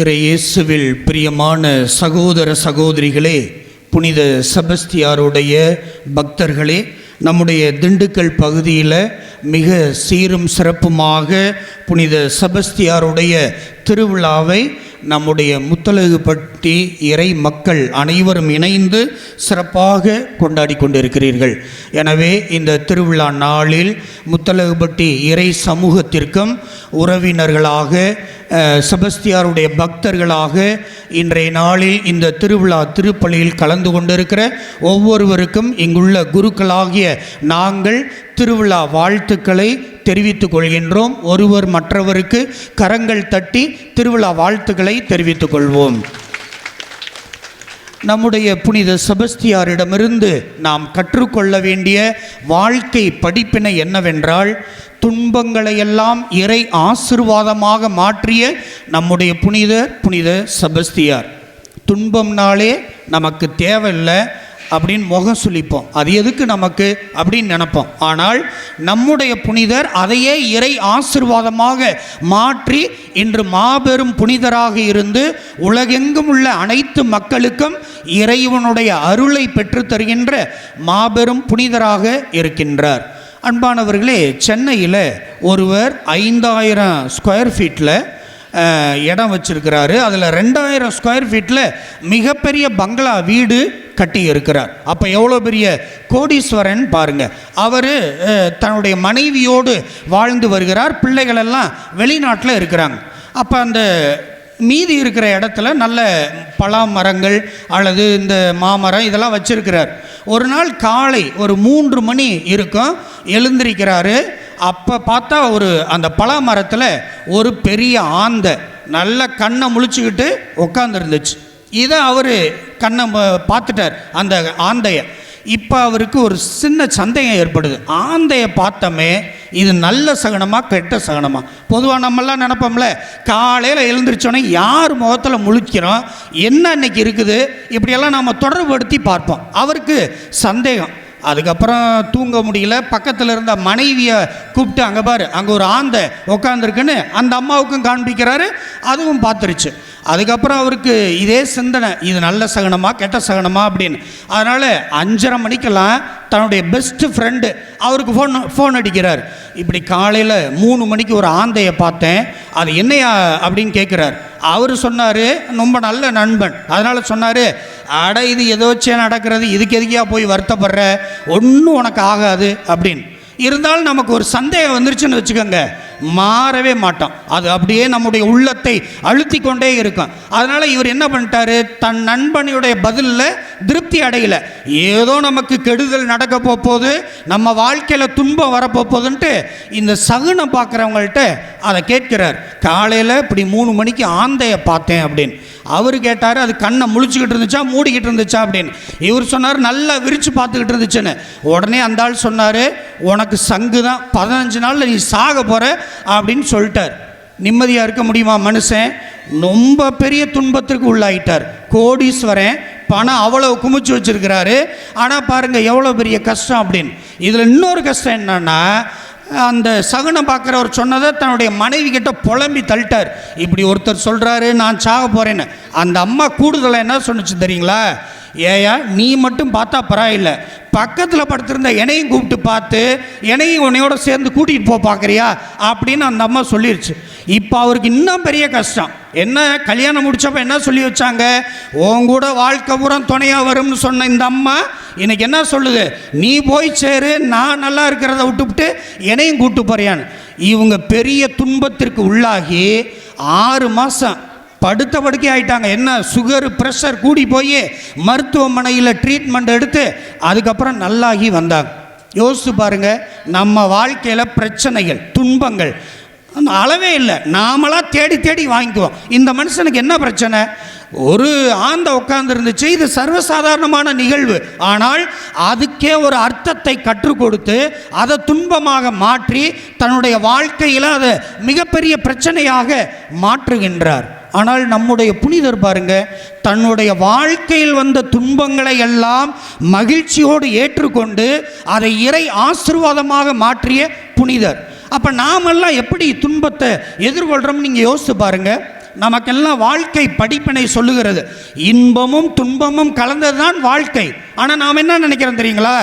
இறை இயேசுவில் பிரியமான சகோதர சகோதரிகளே புனித செபஸ்தியாருடைய பக்தர்களே நம்முடைய திண்டுக்கல் பகுதியில் மிக சீரும் சிறப்புமாக புனித செபஸ்தியாருடைய திருவிழாவை நம்முடைய முத்தலகுப்பட்டி இறை மக்கள் அனைவரும் இணைந்து சிறப்பாக கொண்டாடி கொண்டிருக்கிறீர்கள். எனவே இந்த திருவிழா நாளில் முத்தலகுப்பட்டி இறை சமூகத்திற்கும் உறவினர்களாக செபஸ்தியாருடைய பக்தர்களாக இன்றைய நாளில் இந்த திருவிழா திருப்பலியில் கலந்து கொண்டிருக்கிற ஒவ்வொருவருக்கும் இங்குள்ள குருக்களாகிய நாங்கள் திருவிழா வாழ்த்துக்களை தெரிவித்துக் கொள்கின்றோம். ஒருவர் மற்றவருக்கு கரங்கள் தட்டி திருவிழா வாழ்த்துக்களை தெரிவித்துக் கொள்வோம். நம்முடைய புனித செபஸ்தியாரிடமிருந்து நாம் கற்றுக்கொள்ள வேண்டிய வாழ்க்கை படிப்பினை என்னவென்றால் துன்பங்களையெல்லாம் இறை ஆசிர்வாதமாக மாற்றிய நம்முடைய புனித புனித செபஸ்தியார். துன்பம்னாலே நமக்கு தேவையில்லை அப்படின்னு முகம் சுழிப்போம் அது எதுக்கு நமக்கு அப்படின்னு நினப்போம். ஆனால் நம்முடைய புனிதர் அதையே இறை ஆசிர்வாதமாக மாற்றி இன்று மாபெரும் புனிதராக இருந்து உலகெங்கும் உள்ள அனைத்து மக்களுக்கும் இறைவனுடைய அருளை பெற்று தருகின்ற மாபெரும் புனிதராக இருக்கின்றார். அன்பானவர்களே சென்னையில் ஒருவர் ஐந்தாயிரம் ஸ்கொயர் ஃபீட்டில் இடம் வச்சிருக்கிறாரு. அதில் ரெண்டாயிரம் ஸ்கொயர் ஃபீட்டில் மிகப்பெரிய பங்களா வீடு கட்டி இருக்கிறார். அப்போ எவ்வளோ பெரிய கோடீஸ்வரன் பாருங்க. அவர் தன்னுடைய மனைவியோடு வாழ்ந்து வருகிறார். பிள்ளைகளெல்லாம் வெளிநாட்டில் இருக்கிறாங்க. அப்போ அந்த மீதி இருக்கிற இடத்துல நல்ல பலா மரங்கள் அல்லது இந்த மாமரம் இதெல்லாம் வச்சிருக்கிறார். ஒரு நாள் காலை ஒரு மூன்று மணி இருக்கும். எழுந்திருக்கிறாரு. அப்போ பார்த்தா ஒரு அந்த பலா மரத்தில் ஒரு பெரிய ஆந்தை நல்ல கண்ணை முழிச்சுக்கிட்டு உட்காந்துருந்துச்சு இதை அவர் கண்ணை ம- பார்த்துட்டார் அந்த ஆந்தையை. இப்போ அவருக்கு ஒரு சின்ன சந்தேகம் ஏற்படுது. ஆந்தையை பார்த்தோமே இது நல்ல சகனமா கெட்ட சகனமா? பொதுவாக நம்மெல்லாம் நினப்போம்ல காலையில் எழுந்திரிச்சோன்னே யார் முகத்தில் முழிக்கிறோம் என்ன இன்னைக்கு இருக்குது இப்படியெல்லாம் நம்ம தொடர்புபடுத்தி பார்ப்போம். அவருக்கு சந்தேகம். அதுக்கப்புறம் தூங்க முடியல. பக்கத்தில் இருந்த மனைவியை கூப்பிட்டு அங்கே பாரு அங்கே ஒரு ஆந்தை உட்காந்துருக்குன்னு அந்த அம்மாவுக்கும் காண்பிக்கிறாரு. அதுவும் பார்த்துருச்சு. அதுக்கப்புறம் அவருக்கு இதே சிந்தனை இது நல்ல சகனமா கெட்ட சகனமா அப்படின்னு. அதனால் அஞ்சரை மணிக்கெல்லாம் தன்னுடைய பெஸ்ட் ஃப்ரெண்டு அவருக்கு ஃபோன் ஃபோன் அடிக்கிறார். இப்படி காலையில் மூணு மணிக்கு ஒரு ஆந்தையை பார்த்தேன். அது என்னையா அப்படின்னு கேட்குறார். அவர் சொன்னார் ரொம்ப நல்ல நண்பன். அதனால் சொன்னார் அட இது ஏதோச்சே நடக்கிறது இதுக்கு எதுக்கியா போய் வருத்தப்படுற? ஒன்றும் உனக்கு ஆகாது. அப்படின்னு. இருந்தாலும் நமக்கு ஒரு சந்தேகம் வந்துருச்சுன்னு வச்சுக்கோங்க. மாறவே மாட்டோம் அது அப்படியே நம்முடைய உள்ளத்தை அழுத்தி கொண்டே இருக்கும். அதனால் இவர் என்ன பண்ணிட்டாரு? தன் நண்பனுடைய பதிலில் திருப்தி அடையல. ஏதோ நமக்கு கெடுதல் நடக்க போகுது நம்ம வாழ்க்கையில் துன்பம் வரப்போகுதுன்ட்டு இந்த சகுனம் பார்க்குறவங்கள்ட்ட அதை கேட்கிறார். காலையில் இப்படி மூணு மணிக்கு ஆந்தையை பார்த்தேன் அப்படின்னு. அவர் கேட்டார் அது கண்ணை முழிச்சுக்கிட்டு இருந்துச்சா மூடிக்கிட்டு இருந்துச்சா அப்படின்னு. இவர் சொன்னார் நல்லா விரித்து பார்த்துக்கிட்டு இருந்துச்சுன்னு. உடனே அந்த ஆள் சொன்னார் உனக்கு சங்கு தான் பதினஞ்சு நாளில் நீ சாக போகிற அப்படின்னு சொல்லிட்டார். நிம்மதியாக இருக்க முடியுமா மனுஷன்? ரொம்ப பெரிய துன்பத்திற்கு உள்ளாயிட்டார். கோடீஸ்வரன் பணம் அவ்வளோ குமிச்சு வச்சிருக்கிறாரு. ஆனால் பாருங்கள் எவ்வளோ பெரிய கஷ்டம் அப்படின்னு. இதில் இன்னொரு கஷ்டம் என்னன்னா அந்த சகுனம் பார்க்குறவர் சொன்னதை தன்னுடைய மனைவி கிட்ட புலம்பி தள்ளிட்டார். இப்படி ஒருத்தர் சொல்கிறாரு நான் சாக போகிறேன்னு அந்த அம்மா கூடுதலாக என்ன சொன்னிச்சு தெரியுங்களா? ஏயா நீ மட்டும் பார்த்தா பரவாயில்லை. பக்கத்தில் படுத்திருந்த என்னையும் கூப்பிட்டு பார்த்து என்னையும் உன்னையோட சேர்ந்து கூட்டிகிட்டு போ பார்க்குறியா அப்படின்னு அந்த அம்மா சொல்லிருச்சு. இப்போ அவருக்கு இன்னும் பெரிய கஷ்டம். என்ன கல்யாணம் முடிச்சப்போ என்ன சொல்லி வச்சாங்க? உன் கூட வாழ்க்கை பூரம் துணையாக வரும்னு சொன்ன இந்த அம்மா இன்னைக்கு என்ன சொல்லுது? நீ போய் சேரு நான் நல்லா இருக்கிறத விட்டுவிட்டு என்னையும் கூப்பிட்டு போறியான்னு. இவங்க பெரிய துன்பத்திற்கு உள்ளாகி ஆறு மாதம் படுத்த படுக்கை ஆயிட்டாங்க. என்ன சுகர் ப்ரெஷர் கூடி போய் மருத்துவமனையில் ட்ரீட்மெண்ட் எடுத்து அதுக்கப்புறம் நல்லாகி வந்தாங்க. யோசித்து பாருங்க நம்ம வாழ்க்கையில் பிரச்சனைகள் துன்பங்கள் அந்த அளவே இல்லை. நாமளாக தேடி தேடி வாங்கிக்குவோம். இந்த மனுஷனுக்கு என்ன பிரச்சனை? ஒரு ஆந்த உட்காந்துருந்துச்சு இது சர்வசாதாரணமான நிகழ்வு. ஆனால் அதுக்கே ஒரு அர்த்தத்தை கற்றுக் கொடுத்து அதை துன்பமாக மாற்றி தன்னுடைய வாழ்க்கையில் அதை மிகப்பெரிய பிரச்சனையாக மாற்றுகின்றார். ஆனால் நம்முடைய புனிதர் பாருங்க தன்னுடைய வாழ்க்கையில் வந்த துன்பங்களை எல்லாம் மகிழ்ச்சியோடு ஏற்றுக்கொண்டு அதை இறை ஆசீர்வாதமாக மாற்றிய புனிதர். அப்போ நாமெல்லாம் எப்படி துன்பத்தை எதிர்கொள்கிறோம்னு நீங்கள் யோசித்து பாருங்க. நமக்கெல்லாம் வாழ்க்கை படிப்பினை சொல்லுகிறது. இன்பமும் துன்பமும் கலந்தது தான் வாழ்க்கை. ஆனால் நாம் என்ன நினைக்கிறோம் தெரியுங்களா?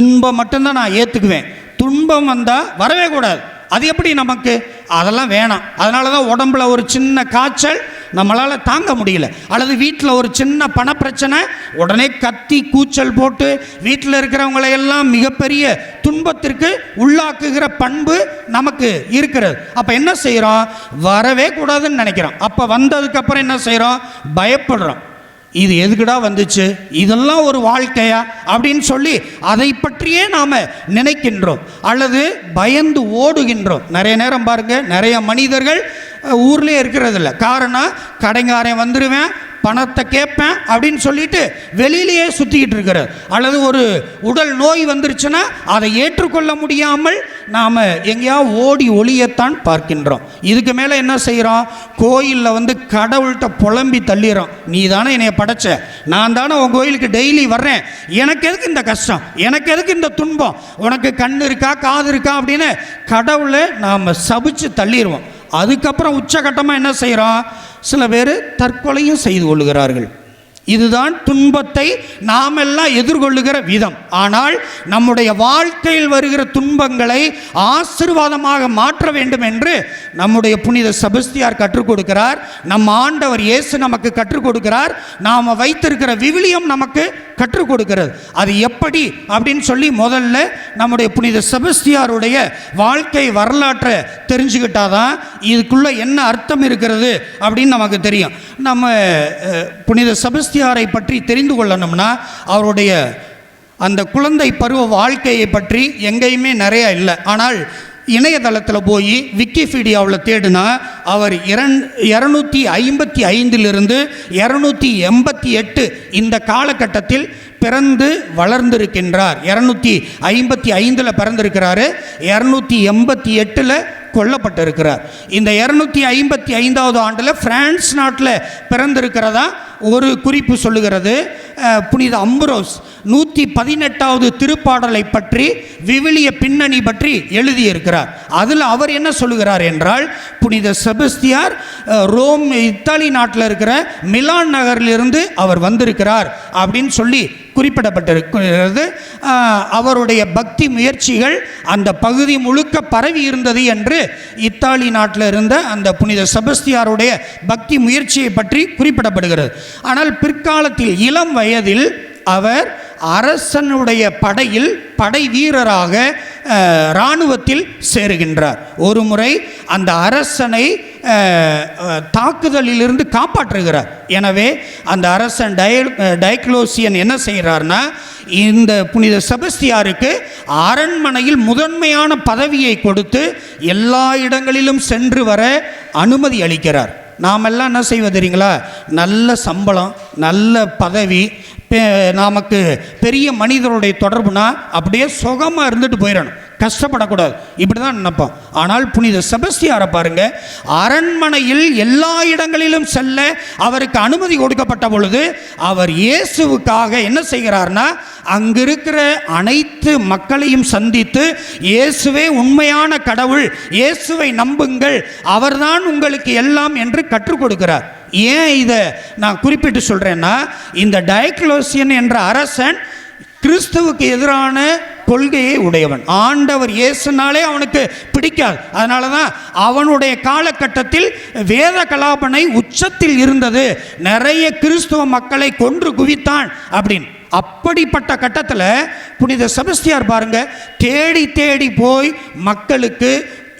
இன்பம் மட்டும்தான் நான் ஏற்றுக்குவேன் துன்பம் வந்தால் வரவே கூடாது. அது எப்படி நமக்கு? அதெல்லாம் வேணாம். அதனால தான் உடம்புல ஒரு சின்ன காய்ச்சல் நம்மளால் தாங்க முடியல. அல்லது வீட்டில் ஒரு சின்ன பணப்பிரச்சனை உடனே கத்தி கூச்சல் போட்டு வீட்டில் இருக்கிறவங்களை எல்லாம் மிகப்பெரிய துன்பத்திற்கு உள்ளாக்குகிற பண்பு நமக்கு இருக்கிறது. அப்போ என்ன செய்கிறோம் வரவே கூடாதுன்னு நினைக்கிறோம். அப்போ வந்ததுக்கப்புறம் என்ன செய்கிறோம் பயப்படுறோம். இது எதுக்குடா வந்துச்சு? இதெல்லாம் ஒரு வாழ்க்கையா? அப்படின்னு சொல்லி அதை பற்றியே நாம் நினைக்கின்றோம். அல்லது பயந்து ஓடுகின்றோம். நிறைய நேரம் பாருங்கள் நிறைய மனிதர்கள் ஊர்லேயே இருக்கிறதில்ல. காரணம் கடைங்காரன் வந்துடுவேன் பணத்தை கேட்பேன் அப்படின்னு சொல்லிட்டு வெளியிலேயே சுற்றிக்கிட்டு இருக்கிறார் அல்லது ஒரு உடல் நோய் வந்துருச்சுன்னா அதை ஏற்றுக்கொள்ள முடியாமல் நாம் எங்கேயாவது ஓடி ஒளியத்தான் பார்க்கின்றோம். இதுக்கு மேலே என்ன செய்கிறோம் கோயிலில் வந்து கடவுள்கிட்ட புலம்பி தள்ளிடுறோம் நீ தானே என்னைய படைச்ச? நான் தானே உன் கோயிலுக்கு டெய்லி வர்றேன். எனக்கு எதுக்கு இந்த கஷ்டம்? எனக்கு எதுக்கு இந்த துன்பம்? உனக்கு கண் இருக்கா காது இருக்கா அப்படின்னு கடவுளை நாம் சபிச்சு தள்ளிடுவோம் அதுக்கப்புறம் உச்சகட்டமாக என்ன செய்கிறோம் சில பேர் தற்கொலையும் செய்து கொள்கிறார்கள் இதுதான் துன்பத்தை நாமெல்லாம் எதிர்கொள்ளுகிற விதம். ஆனால் நம்முடைய வாழ்க்கையில் வருகிற துன்பங்களை ஆசீர்வாதமாக மாற்ற வேண்டும் என்று நம்முடைய புனித சபஸ்தியார் கற்றுக் கொடுக்கிறார். நம் ஆண்டவர் இயேசு நமக்கு கற்றுக் கொடுக்கிறார். நாம் வைத்திருக்கிற விவிலியம் நமக்கு கற்றுக் கொடுக்கிறது. அது எப்படி அப்படின்னு சொல்லி முதல்ல நம்முடைய புனித செபஸ்தியாருடைய வாழ்க்கை வரலாற்றை தெரிஞ்சுக்கிட்டாதான் இதுக்குள்ள என்ன அர்த்தம் இருக்கிறது அப்படின்னு நமக்கு தெரியும். நம்ம புனித சபஸ்தியாரை பற்றி தெரிந்து கொள்ளணும்னா அவருடைய அந்த குழந்தை பருவ வாழ்க்கையை பற்றி எங்கேயுமே நிறைய இல்லை. ஆனால் இணையதளத்தில் போய் விக்கிபீடியாவில் தேடினா அவர் இரண் இரநூத்தி ஐம்பத்தி ஐந்திலிருந்து இரநூத்தி எண்பத்தி எட்டு இந்த காலகட்டத்தில் பிறந்து வளர்ந்திருக்கின்றார். இரநூத்தி ஐம்பத்தி ஐந்தில் பிறந்திருக்கிறாரு. இரநூத்தி எண்பத்தி எட்டில் கொல்லப்பட்டிருக்கிறார். இந்த இரநூத்தி ஐம்பத்தி ஐந்தாவது ஆண்டில் பிரான்ஸ் நாட்டில் பிறந்திருக்கிறதா ஒரு குறிப்பு சொல்லுகிறது. புனித அம்புரோஸ் நூற்றி பதினெட்டாவது திருப்பாடலை பற்றி விவிலிய பின்னணி பற்றி எழுதியிருக்கிறார். அதில் அவர் என்ன சொல்லுகிறார் என்றால் புனித செபஸ்தியார் ரோம் இத்தாலி நாட்டில் இருக்கிற மிலான் நகரிலிருந்து அவர் வந்திருக்கிறார் அப்படின்னு சொல்லி குறிப்பிடப்பட்டிருக்கிறது. அவருடைய பக்தி முயற்சிகள் அந்த பகுதி முழுக்க பரவி இருந்தது என்று இத்தாலி நாட்டில் இருந்த அந்த புனித செபஸ்தியாருடைய பக்தி முயற்சியை பற்றி குறிப்பிடப்படுகிறது. ஆனால் பிற்காலத்தில் இளம் வயதில் அவர் அரசனுடைய படையில் படை வீரராக இராணுவத்தில் சேருகின்றார். ஒரு முறை அந்த அரசனை தாக்குதலிலிருந்து காப்பாற்றுகிறார். எனவே அந்த அரசன் டய டைக்ளோசியன் என்ன செய்கிறார்னா இந்த புனித செபஸ்தியாருக்கு அரண்மனையில் முதன்மையான பதவியை கொடுத்து எல்லா இடங்களிலும் சென்று வர அனுமதி அளிக்கிறார். நாமெல்லாம் என்ன செய்வது தெரியுங்களா? நல்ல சம்பளம் நல்ல பதவி பெ- நமக்கு பெரிய மனிதருடைய தொடர்புனா அப்படியே சுகமாக இருந்துட்டு போயிடணும். கஷ்டப்படக்கூடாது. இப்படி தான் நினைப்போம். ஆனால் புனித செபஸ்தியாரை பாருங்க அரண்மனையில் எல்லா இடங்களிலும் செல்ல அவருக்கு அனுமதி கொடுக்கப்பட்ட பொழுது அவர் இயேசுவுக்காக என்ன செய்கிறார்னா அங்கிருக்கிற அனைத்து மக்களையும் சந்தித்து இயேசுவே உண்மையான கடவுள் இயேசுவை நம்புங்கள் அவர்தான் உங்களுக்கு எல்லாம் என்று கற்றுக் கொடுக்கிறார். ஏன் இதை நான் குறிப்பிட்டு சொல்கிறேன்னா இந்த டயக்லோசியன் என்ற அரசன் கிறிஸ்துவுக்கு எதிரான கொள்கையை உடையவன். ஆண்டவர் இயேசுனாலே அவனுக்கு பிடிக்காது. அதனால தான் அவனுடைய காலகட்டத்தில் வேத கலாபனை உச்சத்தில் இருந்தது. நிறைய கிறிஸ்துவ மக்களை கொன்று குவித்தான் அப்படின்னு. அப்படிப்பட்ட கட்டத்தில் புனித செபஸ்தியார் பாருங்க தேடி தேடி போய் மக்களுக்கு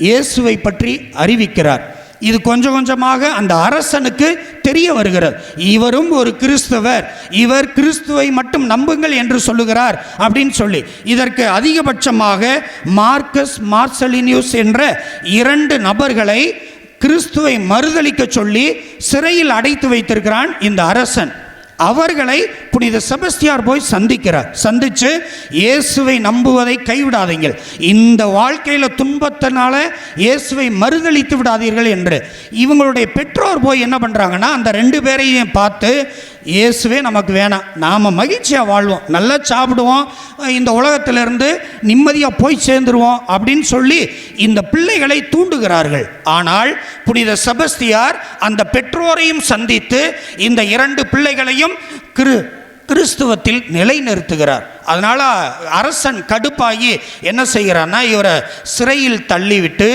இயேசுவை பற்றி அறிவிக்கிறார். இது கொஞ்சம் கொஞ்சமாக அந்த அரசனுக்கு தெரிய வருகிறது. இவரும் ஒரு கிறிஸ்தவர். இவர் கிறிஸ்துவை மட்டும் நம்புங்கள் என்று சொல்லுகிறார் அப்படின்னு சொல்லி. இதற்கு அதிகபட்சமாக மார்க்கஸ் மார்சலினியூஸ் என்ற இரண்டு நபர்களை கிறிஸ்துவை மறுதளிக்க சொல்லி சிறையில் அடைத்து வைத்திருக்கிறான் இந்த அரசன். அவர்களை புனித செபஸ்தியார் போய் சந்திக்கிறார். சந்தித்து இயேசுவை நம்புவதை கைவிடாதீங்கள். இந்த வாழ்க்கையில் துன்பத்தினால இயேசுவை மறுதளித்து விடாதீர்கள் என்று. இவங்களுடைய பெற்றோர் போய் என்ன பண்ணுறாங்கன்னா அந்த ரெண்டு பேரையும் பார்த்து இயேசுவே நமக்கு வேணாம். நாம் மகிழ்ச்சியாக வாழ்வோம். நல்லா சாப்பிடுவோம். இந்த உலகத்திலிருந்து நிம்மதியாக போய் சேர்ந்துருவோம் அப்படின்னு சொல்லி இந்த பிள்ளைகளை தூண்டுகிறார்கள். ஆனால் புனித செபஸ்தியார் அந்த பெற்றோரையும் சந்தித்து இந்த இரண்டு பிள்ளைகளையும் கிரு கிறிஸ்துவத்தில் நிலைநிறுத்துகிறார். அதனால் அரசன் கடுப்பாகி என்ன செய்கிறான்னா இவரை சிறையில் தள்ளிவிட்டு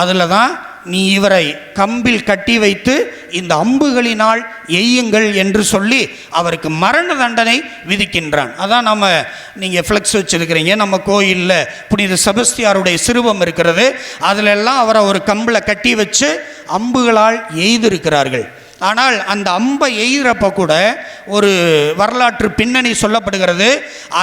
அதில் தான் நீ இவரை கம்பில் கட்டி வைத்து இந்த அம்புகளினால் எய்யுங்கள் என்று சொல்லி அவருக்கு மரண தண்டனை விதிக்கின்றான். அதான் நம்ம நீங்கள் ஃப்ளெக்ஸ் வச்சுருக்கிறீங்க. நம்ம கோயிலில் புனித செபஸ்தியாருடைய சிறுவம் இருக்கிறது. அதிலெல்லாம் அவரை ஒரு கம்பில் கட்டி வச்சு அம்புகளால் எய்திருக்கிறார்கள். ஆனால் அந்த அம்பை எய்கிறப்ப கூட ஒரு வரலாற்று பின்னணி சொல்லப்படுகிறது.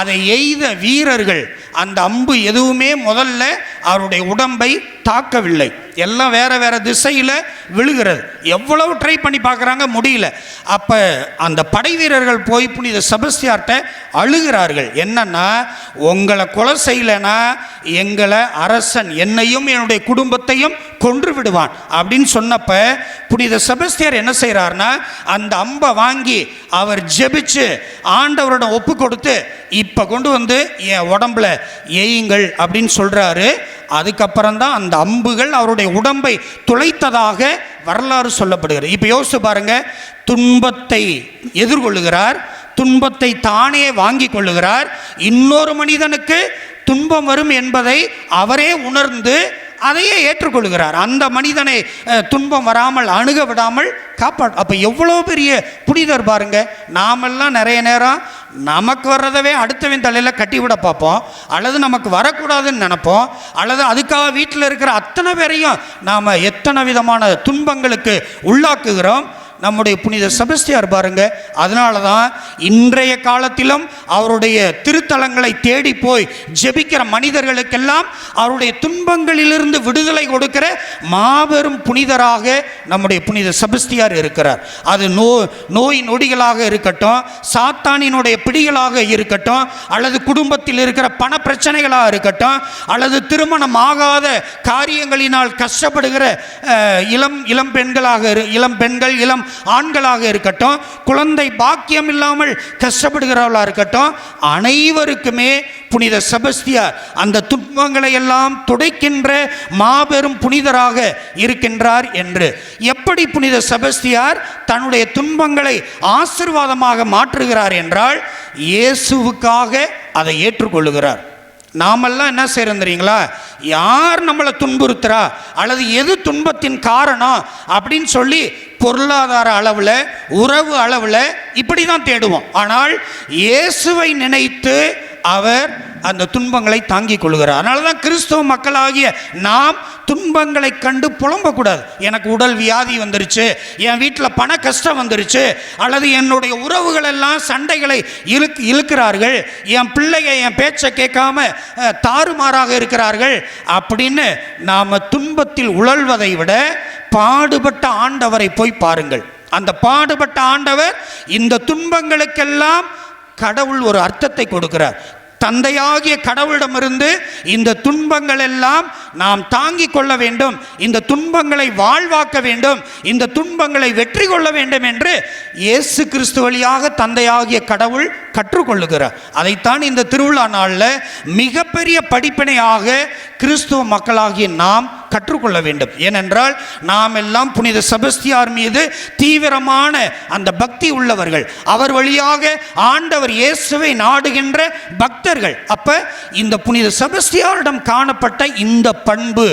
அதை எய்த வீரர்கள் அந்த அம்பு எதுவுமே முதல்ல அவருடைய உடம்பை தாக்கவில்லை. எல்லாம் வேறு வேறு திசையில் விழுகிறது. எவ்வளவு ட்ரை பண்ணி பார்க்குறாங்க? முடியல. அப்போ அந்த படை வீரர்கள் போய் புனித செபஸ்தியார்ட்ட அழுகிறார்கள். என்னன்னா உங்களை கொலை செய்யலைன்னா எங்களை அரசன் என்னையும் என்னுடைய குடும்பத்தையும் கொன்று விடுவான். அப்படின்னு சொன்னப்ப புனித செபஸ்தியார் என்ன செய்கிறார்னா அந்த அம்பை வாங்கி அவர் ஜெபிச்சு ஆண்டவரிடம் ஒப்பு கொடுத்து இப்போ கொண்டு வந்து என் உடம்புல எய்யுங்கள் அப்படின்னு சொல்கிறாரு அதுக்கப்புறம்தான் அந்த அம்புகள் அவருடைய உடம்பை துளைத்ததாக வரலாறு சொல்லப்படுகிறது. இப்போ யோசிச்சு பாருங்க துன்பத்தை எதிர்கொள்ளுகிறார் துன்பத்தை தானே வாங்கி கொள்ளுகிறார் இன்னொரு மனிதனுக்கு துன்பம் வரும் என்பதை அவரே உணர்ந்து அதையே ஏற்றுக்கொள்கிறார். அந்த மனிதனை துன்பம் வராமல் அணுக விடாமல் காப்பாற்ற அப்போ எவ்வளோ பெரிய புனிதர் பாருங்க நாமெல்லாம் நிறைய நேரம் நமக்கு வர்றதவே அடுத்தவன் தலையில் கட்டிவிட பார்ப்போம். அல்லது நமக்கு வரக்கூடாதுன்னு நினைப்போம். அல்லது அதுக்காக வீட்டில் இருக்கிற அத்தனை பேரையும் நாம் எத்தனை விதமான துன்பங்களுக்கு உள்ளாக்குகிறோம். நம்முடைய புனித செபஸ்தியார் பாருங்க அதனால தான் இன்றைய காலத்திலும் அவருடைய திருத்தலங்களை தேடி போய் ஜெபிக்கிற மனிதர்களுக்கெல்லாம் அவருடைய துன்பங்களிலிருந்து விடுதலை கொடுக்கிற மாபெரும் புனிதராக நம்முடைய புனித செபஸ்தியார் இருக்கிறார். அது நோ நோய் நொடிகளாக இருக்கட்டும் சாத்தானினுடைய பிடிகளாக இருக்கட்டும் அல்லது குடும்பத்தில் இருக்கிற பண பிரச்சனைகளாக இருக்கட்டும் அல்லது திருமணம் ஆகாத காரியங்களினால் கஷ்டப்படுகிற இளம் இளம் பெண்களாக இரு- இளம் பெண்கள் இளம் ஆண்களாக இருக்கட்டும் குழந்தை பாக்கியம் இல்லாமல் கஷ்டப்படுகிறவர்களாக இருக்கட்டும் அனைவருக்குமே புனித செபஸ்தியார் அந்த துன்பங்களை எல்லாம் துடைக்கின்ற மாபெரும் புனிதராக இருக்கின்றார் என்று. எப்படி புனித செபஸ்தியார் தன்னுடைய துன்பங்களை ஆசிர்வாதமாக மாற்றுகிறார் என்றால் இயேசுவுக்காக அதை ஏற்றுக்கொள்ளுகிறார். நாமெல்லாம் என்ன செய்கிறோம் தெரியுங்களா? யார் நம்மளை துன்புறுத்துறா? அல்லது எது துன்பத்தின் காரணம்? அப்படின்னு சொல்லி பொருளாதார அளவில் உறவு அளவில் இப்படி தான் தேடுவோம். ஆனால் இயேசுவை நினைத்து அவர் அந்த துன்பங்களை தாங்கிக் கொள்கிறார். அதனால தான் கிறிஸ்தவ மக்களாகிய நாம் துன்பங்களை கண்டு புலம்பக்கூடாது. எனக்கு உடல் வியாதி வந்துருச்சு என் வீட்டில் பண கஷ்டம் வந்துருச்சு அல்லது என்னுடைய உறவுகள் எல்லாம் சண்டைகளை இழுக்கு இழுக்கிறார்கள் என் பிள்ளைங்க என் பேச்சை கேட்காம தாறுமாறாக இருக்கிறார்கள் அப்படின்னு நாம் துன்பத்தில் உழல்வதை விட பாடுபட்ட ஆண்டவரை போய் பாருங்கள். அந்த பாடுபட்ட ஆண்டவர் இந்த துன்பங்களுக்கெல்லாம் கடவுள் ஒரு அர்த்தத்தை கொடுக்கிறார். தந்தையாகிய கடவுளிடமிருந்து இந்த துன்பங்கள் எல்லாம் நாம் தாங்கிக் கொள்ள வேண்டும். இந்த துன்பங்களை வாழ்வாக்க வேண்டும். இந்த துன்பங்களை வெற்றி கொள்ள வேண்டும் என்று இயேசு கிறிஸ்து வழியாக தந்தையாகிய கடவுள் கற்றுக்கொள்ளுகிறார். அதைத்தான் இந்த திருவிழா நாளில் மிகப்பெரிய படிப்பினையாக கிறிஸ்துவ மக்களாகிய நாம் கற்றுக்கொள்ள வேண்டும். ஏனென்றால் நாம் எல்லாம் புனித செபஸ்தியார் மீது தீவிரமான அந்த பக்தி உள்ளவர்கள். அவர் வழியாக ஆண்டவர் இயேசுவை நாடுகின்ற பக்தர்கள். அப்ப இந்த புனித செபஸ்தியாரிடம் காணப்பட்ட இந்த பண்பு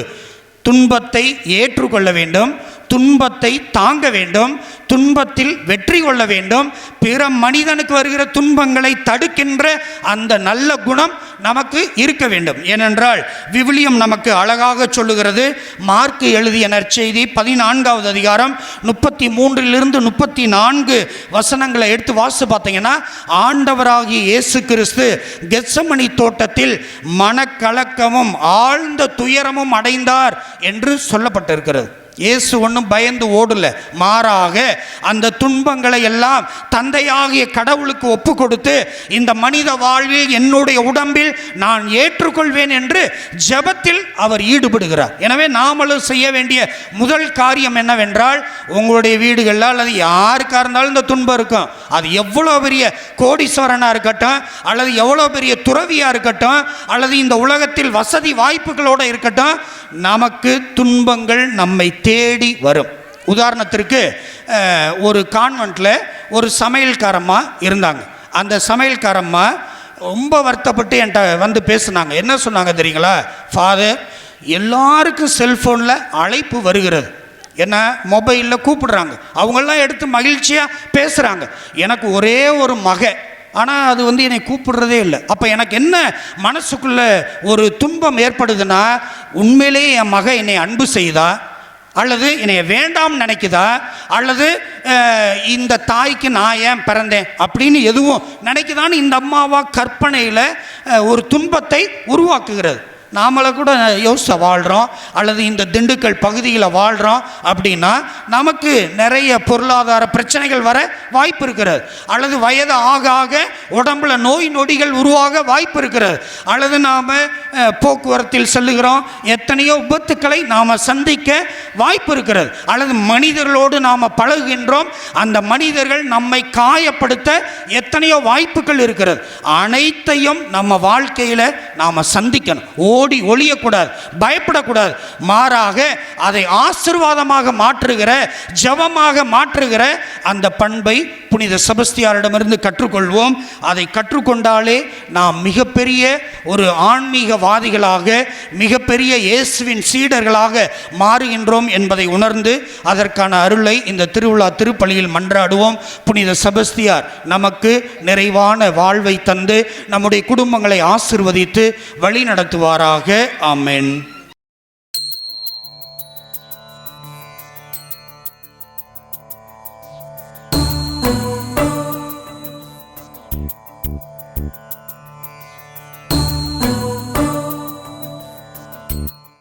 துன்பத்தை ஏற்றுக்கொள்ள வேண்டும். துன்பத்தை தாங்க வேண்டும் துன்பத்தில் வெற்றி கொள்ள வேண்டும். பிற மனிதனுக்கு வருகிற துன்பங்களை தடுக்கின்ற அந்த நல்ல குணம் நமக்கு இருக்க வேண்டும். ஏனென்றால் விவிலியம் நமக்கு அழகாக சொல்லுகிறது. மார்க்கு எழுதிய நற்செய்தி பதினான்காவது அதிகாரம் முப்பத்தி மூன்றிலிருந்து முப்பத்தி நான்கு வசனங்களை எடுத்து வாசித்து பார்த்தீங்கன்னா ஆண்டவராகிய இயேசு கிறிஸ்து கெச்சமணி தோட்டத்தில் மனக்கலக்கமும் ஆழ்ந்த துயரமும் அடைந்தார் என்று சொல்லப்பட்டிருக்கிறது. இயேசு ஒன்றும் பயந்து ஓடலை. மாறாக அந்த துன்பங்களை எல்லாம் தந்தையாகிய கடவுளுக்கு ஒப்பு கொடுத்து இந்த மனித வாழ்வில் என்னுடைய உடம்பில் நான் ஏற்றுக்கொள்வேன் என்று ஜெபத்தில் அவர் ஈடுபடுகிறார். எனவே நாமளும் செய்ய வேண்டிய முதல் காரியம் என்னவென்றால் உங்களுடைய வீடுகளில் அல்லது யாருக்காக இருந்தாலும் இந்த துன்பம் இருக்கும். அது எவ்வளோ பெரிய கோடீஸ்வரனாக இருக்கட்டும் அல்லது எவ்வளோ பெரிய துறவியாக இருக்கட்டும் அல்லது இந்த உலகத்தில் வசதி வாய்ப்புகளோடு இருக்கட்டும் நமக்கு துன்பங்கள் நம்மை தேடி வரும். உதாரணத்திற்கு ஒரு கான்வெண்ட்டில் ஒரு சமையல்காரம்மா இருந்தாங்க. அந்த சமையல்காரம்மா ரொம்ப வருத்தப்பட்டு என்கிட்ட வந்து பேசுனாங்க. என்ன சொன்னாங்க தெரியுங்களா? ஃபாதர் எல்லாருக்கும் செல்ஃபோனில் அழைப்பு வருகிறது. என்ன? மொபைலில் கூப்பிடுறாங்க. அவங்கெல்லாம் எடுத்து மகிழ்ச்சியாக பேசுகிறாங்க எனக்கு ஒரே ஒரு மக. ஆனால் அது வந்து என்னை கூப்பிடுறதே இல்லை. அப்போ எனக்கு என்ன மனசுக்குள்ளே ஒரு துன்பம் ஏற்படுதுன்னா உண்மையிலேயே என் மக என்னை அன்பு செய்தா அல்லது என்னை வேண்டாம் நினைக்குதா? அல்லது இந்த தாய்க்கு நான் ஏன் பிறந்தேன் அப்படின்னு எதுவும் நினைக்குதான்னு இந்த அம்மாவா கற்பனையில் ஒரு துன்பத்தை உருவாக்குகிறது. நாமளை கூட யோசித்து வாழ்கிறோம் அல்லது இந்த திண்டுக்கல் பகுதியில் வாழ்கிறோம் அப்படின்னா நமக்கு நிறைய பொருளாதார பிரச்சனைகள் வர வாய்ப்பு இருக்கிறது. அல்லது வயது ஆக ஆக உடம்புல நோய் நொடிகள் உருவாக வாய்ப்பு இருக்கிறது. அல்லது நாம் போக்குவரத்தில் செல்லுகிறோம். எத்தனையோ விபத்துக்களை நாம் சந்திக்க வாய்ப்பு இருக்கிறது. அல்லது மனிதர்களோடு நாம் பழகுகின்றோம். அந்த மனிதர்கள் நம்மை காயப்படுத்த எத்தனையோ வாய்ப்புகள் இருக்கிறது. அனைத்தையும் நம்ம வாழ்க்கையில் நாம் சந்திக்கணும். ஓடி ஒழியக்கூடாது பயப்படக்கூடாது. மாறாக அதை ஆசிர்வாதமாக மாற்றுகிற ஜபமாக மாற்றுகிற அந்த பண்பை புனித செபஸ்தியாரிடமிருந்து கற்றுக்கொள்வோம். அதை கற்றுக்கொண்டாலே நாம் மிகப்பெரிய ஒரு ஆன்மீக வாதிகளாக மிகப்பெரிய இயேசுவின் சீடர்களாக மாறுகின்றோம் என்பதை உணர்ந்து அதற்கான அருளை இந்த திருவிழா திருப்பலியில் மன்றாடுவோம். புனித செபஸ்தியார் நமக்கு நிறைவான வாழ்வை தந்து நம்முடைய குடும்பங்களை ஆசிர்வதித்து வழி நடத்துவாராக. ஆமேன்.